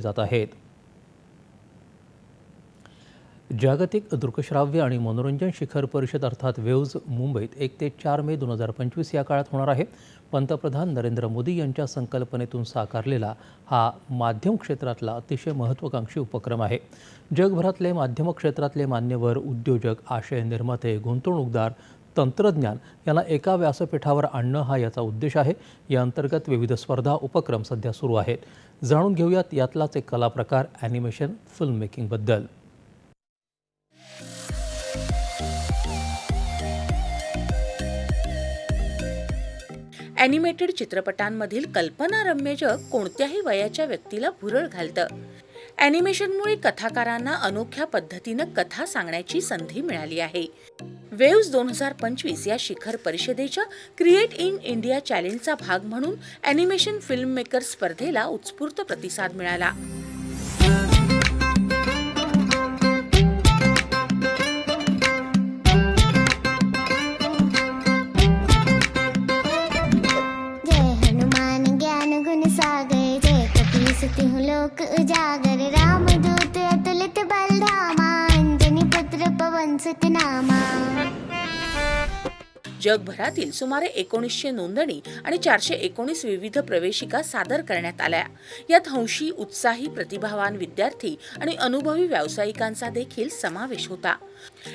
जात आहेत. जागतिक दृकश्राव्य आणि मनोरंजन शिखर परिषद अर्थात वेव्ज मुंबईत एक ते चार मे दोन हजार पंचवीस या काळात होणार आहे. पंतप्रधान नरेंद्र मोदी यांच्या संकल्पनेतून साकारलेला हा माध्यम क्षेत्रातला अतिशय महत्त्वाकांक्षी उपक्रम आहे. जगभरातले माध्यम क्षेत्रातले मान्यवर उद्योजक आशय निर्माते गुंतवणूकदार तंत्रज्ञान यांना एका व्यासपीठावर आणणं हा याचा उद्देश आहे. या अंतर्गत विविध स्पर्धा उपक्रम सध्या सुरू आहेत. जाणून घेऊयात यातलाच एक कलाप्रकार ॲनिमेशन फिल्म मेकिंगबद्दल ॲनिमेटेड चित्रपटांमधील कल्पनारम्य जग कोणत्याही वयाच्या व्यक्तीला भुरळ घालतं. ॲनिमेशनमुळे कथाकारांना अनोख्या पद्धतीनं कथा सांगण्याची संधी मिळाली आहे. वेव्स दोन हजार पंचवीस या शिखर परिषदेच्या क्रिएट इन इंडिया चॅलेंजचा भाग म्हणून ॲनिमेशन फिल्म मेकर स्पर्धेला उत्स्फूर्त प्रतिसाद मिळाला. लोक उजागर रामदूत अतुलित बलधामा अंजनी पुत्र पवन सुतनामा। जगभरातील सुमारे एकोणीसशे नोंदणी आणि चारशे एकोणीस विविध प्रवेशिका सादर करण्यात आल्या. यात हंशी उत्साही प्रतिभावान विद्यार्थी आणि अनुभवी व्यावसायिकांचा देखील समावेश होता.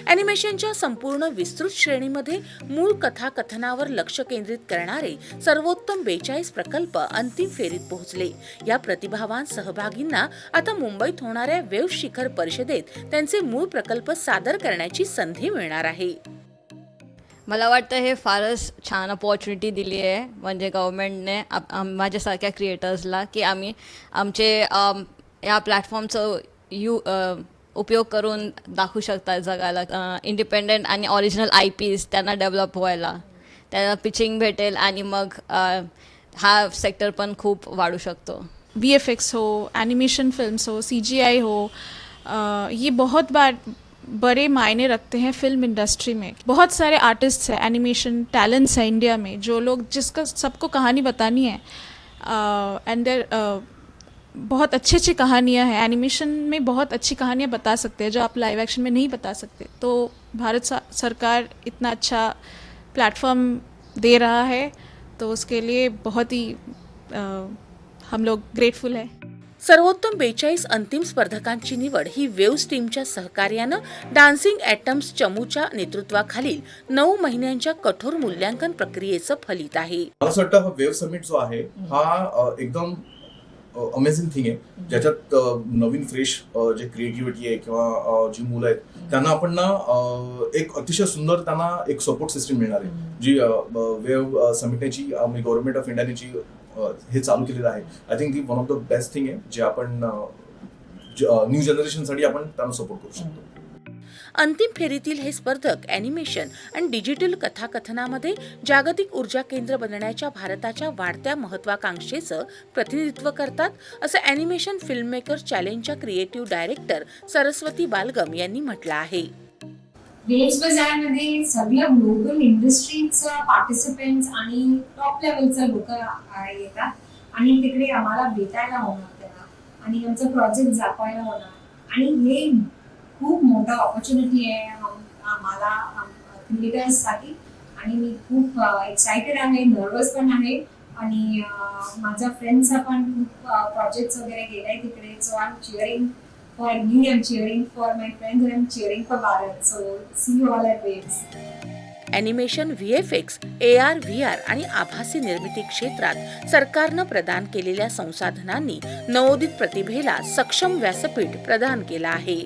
अॅनिमेशनच्या संपूर्ण विस्तृत श्रेणीमध्ये मूळ कथाकथनावर लक्ष केंद्रित करणारे सर्वोत्तम बेचाळीस प्रकल्प अंतिम फेरीत पोहोचले. या प्रतिभावान सहभागींना आता मुंबईत होणाऱ्या वेव शिखर परिषदेत त्यांचे मूळ प्रकल्प सादर करण्याची संधी मिळणार आहे. मला वाटतं हे फारच छान अपॉर्च्युनिटी दिली आहे. म्हणजे गव्हर्मेंटने आप माझ्यासारख्या क्रिएटर्सला की आम्ही आमचे या प्लॅटफॉर्मचं यू उपयोग करून दाखवू शकतात जगाला. इंडिपेंडेंट आणि ऑरिजिनल आय पीज त्यांना डेव्हलप व्हायला. त्यांना पिचिंग भेटेल आणि मग हा सेक्टर पण खूप वाढू शकतो. बी एफ एक्स हो एनिमेशन फिल्म्स हो सी जी आई हो ये बहुत बार बड़े मायने रखते हैं फ़िल्म इंडस्ट्री में। बहुत सारे आर्टिस्ट्स हैं एनिमेशन टैलेंट्स हैं इंडिया में जो लोग जिसका सबको कहानी बतानी है। एंड देर बहुत अच्छी अच्छी कहानियाँ हैं। एनिमेशन में बहुत अच्छी कहानियाँ बता सकते हैं जो आप लाइव एक्शन में नहीं बता सकते। तो भारत सरकार इतना अच्छा प्लेटफॉर्म दे रहा है तो उसके लिए बहुत ही अ, हम लोग ग्रेटफुल हैं। सर्वोत्तम बेचाळीस अंतिम स्पर्धकांची निवड ही वेव्स टीमच्या सहकार्यानं डान्सिंग ॲटम्स चमूच्या नेतृत्वाखालील नऊ महिन्यांच्या कठोर मूल्यांकन प्रक्रियेचं फलित आहे. मला असं वाटतं हा वेव्ह समिट जो आहे हा अ, एकदम अमेझिंग थिंग आहे. ज्याच्यात नवीन फ्रेश जे क्रिएटिव्हिटी आहे किंवा जी मुलं आहेत त्यांना आपण ना एक अतिशय सुंदर त्यांना एक सपोर्ट सिस्टीम मिळणार आहे. जी वेव्ह समिटची गव्हर्नमेंट ऑफ इंडियाने जी हे चालू केलेलं आहे. आय थिंक ती one of the best thing आहे जे आपण न्यू जनरेशनसाठी आपण त्यांना सपोर्ट करू शकतो. अंतिम फेरीतील हे स्पर्धक अॅनिमेशन आणि डिजिटल कथाकथनामध्ये जागतिक ऊर्जा केंद्र बनण्याच्या भारताच्या वाढत्या महत्वाकांक्षेचं प्रतिनिधित्व करतात असं अॅनिमेशन फिल्ममेकर चॅलेंजच्या क्रिएटिव्ह डायरेक्टर सरस्वती बालगम यांनी म्हटलं आहे. वेव्स बाजारमध्ये सगळ्या ग्लोबल इंडस्ट्रीजचं पार्टिसिपेंट्स आणि टॉप लेवलचं लोक येतात आणि तिकडे आम्हाला भेटायला होणार त्यांना. आणि आमचं प्रोजेक्ट दाखवायला होणार. आणि हे खूप मोठा ऑपॉर्च्युनिटी आहे आम- आम्हाला क्रिएटर्ससाठी आणि मी खूप एक्सायटेड आहे नर्वस पण आहे आणि माझ्या फ्रेंड्सचा पण खूप प्रोजेक्ट्स वगैरे गेलाय तिकडे so I am cheering for me I'm cheering for my friends and I'm cheering for Bharat. So see you all at Waves. Animation V F X A R V R आणि आभासी निर्मिती क्षेत्रात सरकारनं प्रदान केलेल्या संसाधनांनी नवोदित प्रतिभेला सक्षम व्यासपीठ प्रदान केलं आहे